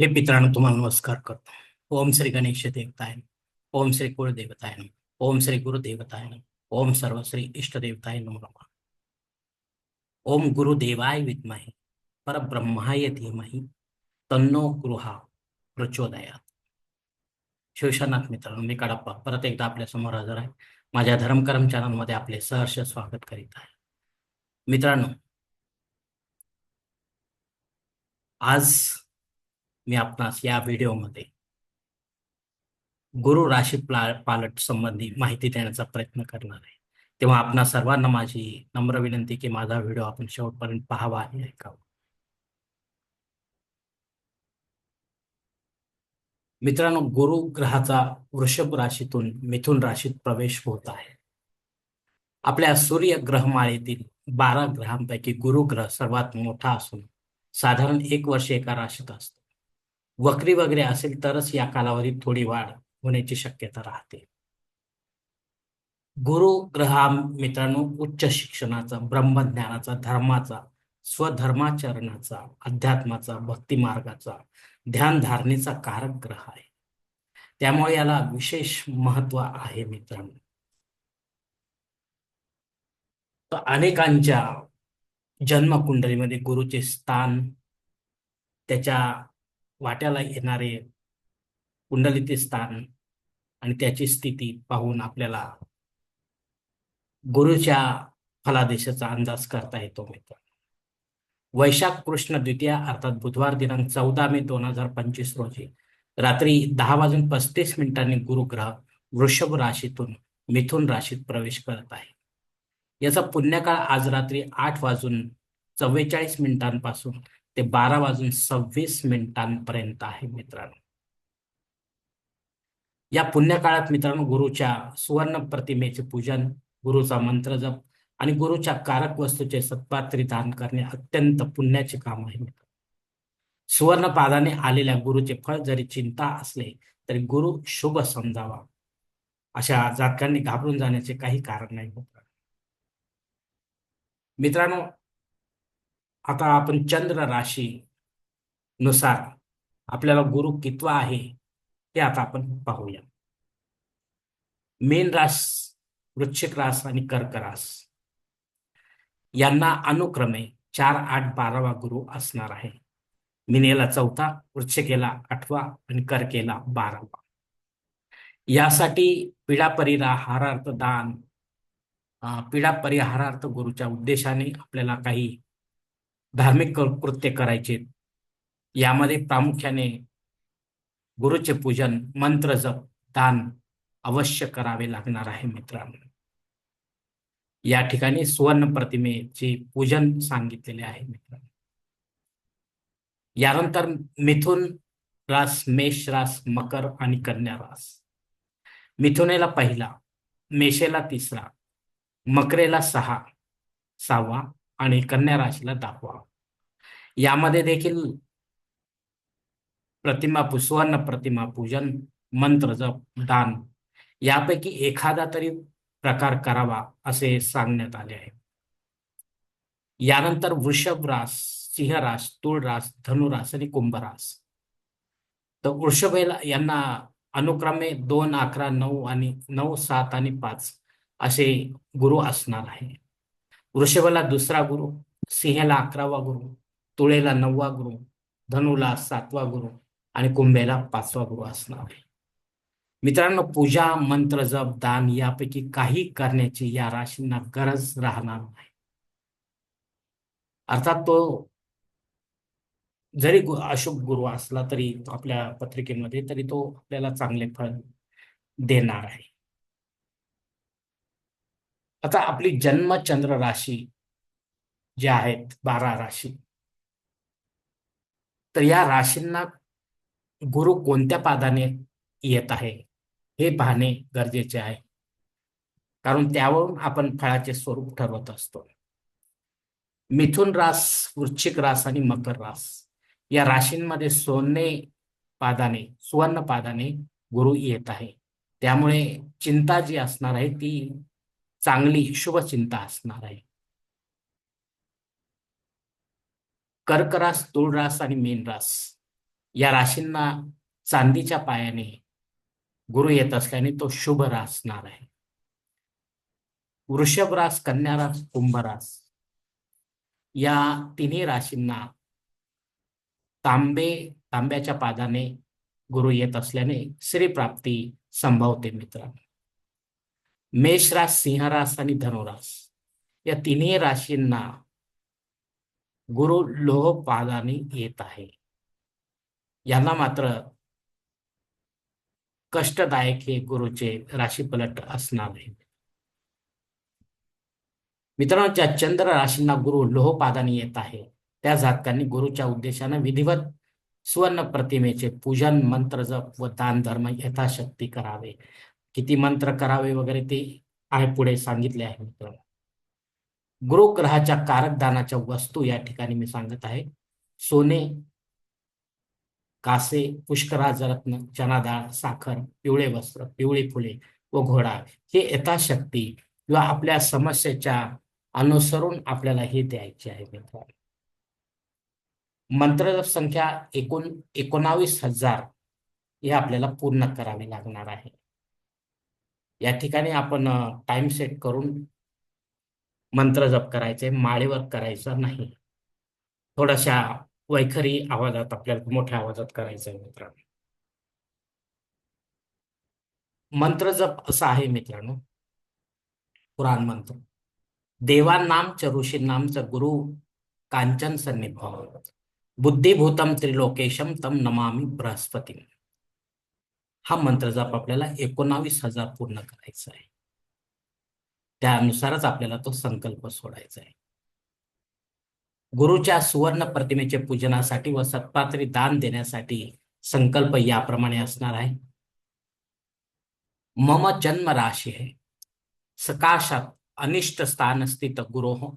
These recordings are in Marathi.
हे मित्रांनो तुम्हाला नमस्कार करतो. ओम श्री गणेश देवताय ओम श्री कुळदेवताय ओम श्री गुरुदेवताय ओम सर्व श्री इष्टदेवताय नमो. नमः ओम गुरुदेवाय विद्महे. परब्रह्माय धीमहि. तन्नो गृहा प्रचोदयात. शिवशनाथ मित्रांनो मी कडप्पा परत एकदा आपल्यासमोर हजर आहे. माझ्या धर्मकर्म चॅनलमध्ये आपले सहर्ष स्वागत करीत आहे. मित्रांनो आज मी आपणास या व्हिडिओमध्ये गुरु राशी पालट संबंधी माहिती देण्याचा प्रयत्न करणार आहे. तेव्हा आपणा सर्वांना माझी नम्र विनंती की माझा व्हिडिओ आपण शेवटपर्यंत पाहावा आणि ऐकावा. मित्रांनो गुरु ग्रहाचा वृषभ राशीतून मिथुन राशीत प्रवेश होत आहे. आपल्या सूर्य ग्रहमाळेतील बारा ग्रहांपैकी गुरु ग्रह सर्वात मोठा असून साधारण एक वर्ष एका राशीत असतो. वक्री वगैरे असेल तरच या कालावधीत थोडी वाढ होण्याची शक्यता राहते. गुरु ग्रहा मित्रांनो उच्च शिक्षणाचा ब्रह्मज्ञानाचा धर्माचा स्वधर्माचरणाचा अध्यात्माचा भक्ती मार्गाचा कारक ग्रह आहे. त्यामुळे याला विशेष महत्त्व आहे मित्रांनो. तर अनेकांच्या जन्मकुंडलीमध्ये गुरुचे स्थान त्याच्या वाट्याला येणारे कुंडलीचे स्थान आणि त्याची स्थिती पाहून आपल्याला गुरुच्या फलादेशाचा अंदाज करता येतो मित्र. वैशाख कृष्ण द्वितीया अर्थात बुधवार दिनांक चौदा मे दोन हजार पंचवीस रोजी रात्री दहा वाजून पस्तीस मिनिटांनी गुरुग्रह वृषभ राशीतून मिथुन राशीत प्रवेश करत आहे. याचा पुण्यकाळ आज रात्री आठ वाजून चव्वेचाळीस मिनिटांपासून ते बारा वाजून सव्वीस मिनिटांपर्यंत आहे मित्रांनो. या पुण्यकाळात मित्रांनो गुरुच्या सुवर्ण प्रतिमेचे पूजन गुरुचा मंत्र जप आणि गुरुच्या कारक वस्तूचे सत्पात्री दान करणे अत्यंत पुण्याचे काम आहे मित्र सुवर्णपादाने आलेल्या गुरुचे फळ जरी चिंता असले तरी गुरु शुभ समजावा. अशा जातकांनी घाबरून जाण्याचे काही कारण नाही मित्रांनो आता आपण चंद्र राशी नुसार आपल्याला गुरु कितवा आहे ते आता आपण पाहूया. मेन रास वृश्चिक रास आणि कर्क रास. यांना अनुक्रमे चार आठ बारावा गुरु असणार आहे. मिनेला चौथा वृक्षकेला आठवा आणि कर्केला बारावा. यासाठी पिढा परिहारार्थ दान पिढा पीडा परिहारार्थ गुरुच्या उद्देशाने आपल्याला काही धार्मिक कृत्य करायचे. यामध्ये प्रामुख्याने गुरुचे पूजन मंत्र जप दान अवश्य करावे लागणार आहे मित्रांनो. या ठिकाणी सुवर्ण प्रतिमेचे पूजन सांगितलेले आहे मित्रांनो. यानंतर मिथुन रास मेष रास मकर आणि कन्या रास. मिथुनेला पहिला मेषेला तिसरा मकरेला सहा सहावा आणि कन्या राशीला दाखवा. यामध्ये देखील प्रतिमा पू- सुवर्ण प्रतिमा पूजन मंत्र जप दान यापैकी एखादा तरी प्रकार करावा असे सांगण्यात आले आहे. यानंतर वृषभ रास सिंहरास तुळरास धनुरास आणि कुंभरास तर वृषभेला यांना अनुक्रमे दोन अकरा नऊ आणि नऊ सात आणि पाच असे गुरु असणार आहे. वृषभला दुसरा गुरु सिंहाला अकरावा गुरु तुळेला नववा गुरु धनुला सातवा गुरु आणि कुंभेला पाचवा गुरु असणार आहे. मित्रांनो पूजा मंत्र जप दान यापैकी काही करण्याची या राशींना गरज राहणार नाही. अर्थात तो जरी अशुभ गुरु असला तरी आपल्या पत्रिकेमध्ये तरी तो आपल्याला चांगले फळ देणार आहे. आता आपली जन्मचंद्र राशी जे आहेत बारा राशी. तर या राशींना गुरु कोणत्या पादाने येत आहे हे पाहणे गरजेचे आहे. कारण त्यावरून आपण फळाचे स्वरूप ठरवत असतो. मिथुन रास वृश्चिक रास आणि मकर रास या राशींमध्ये सोने पादाने सुवर्ण पादाने गुरु येत आहे. त्यामुळे चिंता जी असणार आहे ती चांगली शुभ चिंता असणार आहे. कर्करास तुळरास आणि मेनरास या राशींना चांदीच्या पायाने गुरु येत असल्याने तो शुभ रासणार असणार आहे. वृषभ रास कन्यारास कुंभरास या तिन्ही राशींना तांबे तांब्याच्या पादाने गुरु येत असल्याने श्रीप्राप्ती संभवते मित्रांनो. मेष रास सिंह रास आणि धनुरास या तिन्ही राशींना गुरु लोहपादाने येत आहे. यांना मात्र कष्टदायक हे गुरुचे राशीपलट असणार आहे. मित्रांनो ज्या चंद्र राशींना गुरु लोहपादाने येत आहे त्या जातकांनी गुरुच्या उद्देशाने विधिवत सुवर्ण प्रतिमेचे पूजन मंत्र जप व दान धर्म यथाशक्ती करावे. किती मंत्र करावे वगैरे ते आहे पुढे सांगितले आहे मित्रांनो. गृहग्रहाच्या कारकदानाच्या वस्तू या ठिकाणी मी सांगत आहे. सोने कासे पुष्कराज रत्न चना डाळ साखर पिवळे वस्त्र पिवळी फुले व घोडा हे यथाशक्ती किंवा आपल्या समस्येच्या अनुसरून आपल्याला हे द्यायचे आहे मित्रांनो. मंत्र संख्या एकूण एकोणावीस हजार हे आपल्याला पूर्ण करावे लागणार आहे. या ठिकाणी आपण टाइम सेट करून मंत्र जप करायचे माळेवर करायचं नाही. थोड्याशा वैखरी आवाजात आपल्याला मोठ्या आवाजात करायचं आहे मित्रांनो. मंत्र जप असा आहे मित्रांनो. पुराण मंत्र. देवानाम च ऋषीनाम गुरु कांचन सन्निभाव बुद्धिभूतम त्रिलोकेशम तम नमामी बृहस्पती हा मंत्र जप आपल्याला एकोणावीस हजार पूर्ण करायचा आहे. त्यानुसारच आपल्याला तो संकल्प सोडायचा आहे. गुरुच्या सुवर्ण प्रतिमेचे पूजनासाठी व सत्पात्री दान देण्यासाठी संकल्प याप्रमाणे असणार आहे. मम जन्म राशी आहे सकाशात अनिष्ट स्थान स्थित गुरो हो.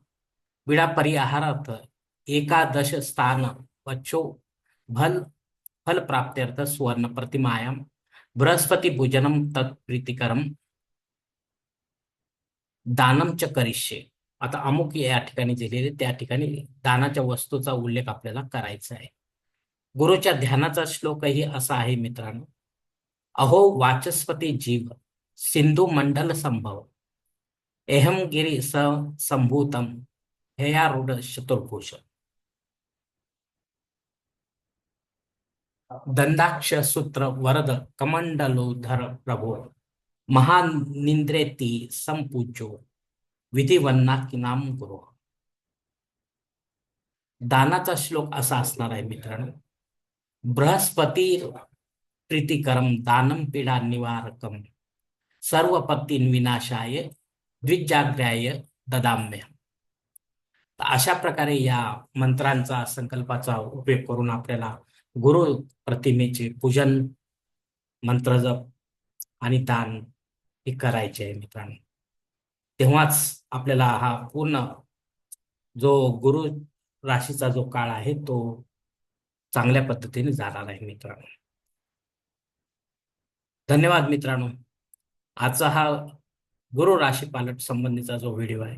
विडा परिहारार्थ एकादश स्थान वच्छो भल फल प्राप्त्यर्थ सुवर्ण प्रतिमायाम. बृहस्पती भोजनम तत्प्रीतिकरम दानम च करिष्ये. आता अमुक या ठिकाणी दिलेले त्या ठिकाणी दानाच्या वस्तूचा उल्लेख आपल्याला करायचा आहे. गुरुच्या ध्यानाचा श्लोकही असा आहे मित्रांनो. अहो वाचस्पती जीव सिंधू मंडल संभव. एहमगिरी स संभूतम हे हेयारूढ चतुर्भूष दंदाक्ष सूत्र वरद कमंडलोधर प्रभो। महानिंद्रेती संपूज्यो विधिवन्ना की नाम गुरु दानाचा श्लोक असा असणार आहे मित्रांनो। बृहस्पती प्रीतिकरम दानम पीडा निवारकम सर्व पत्तीन विनाशाय द्विजाग्र्याय ददाम्य अशा प्रकारे या मंत्रांचा संकल्पाचा उपयोग करून आपल्याला गुरु प्रतिमेचे पूजन मंत्रजप आणि दान हे करायचे आहे मित्रांनो. तेव्हाच आपल्याला हा पूर्ण जो गुरु राशीचा जो काळ आहे तो चांगल्या पद्धतीने जाणार आहे मित्रांनो. धन्यवाद मित्रांनो. आजचा हा गुरु राशी पालट संबंधीचा जो व्हिडिओ आहे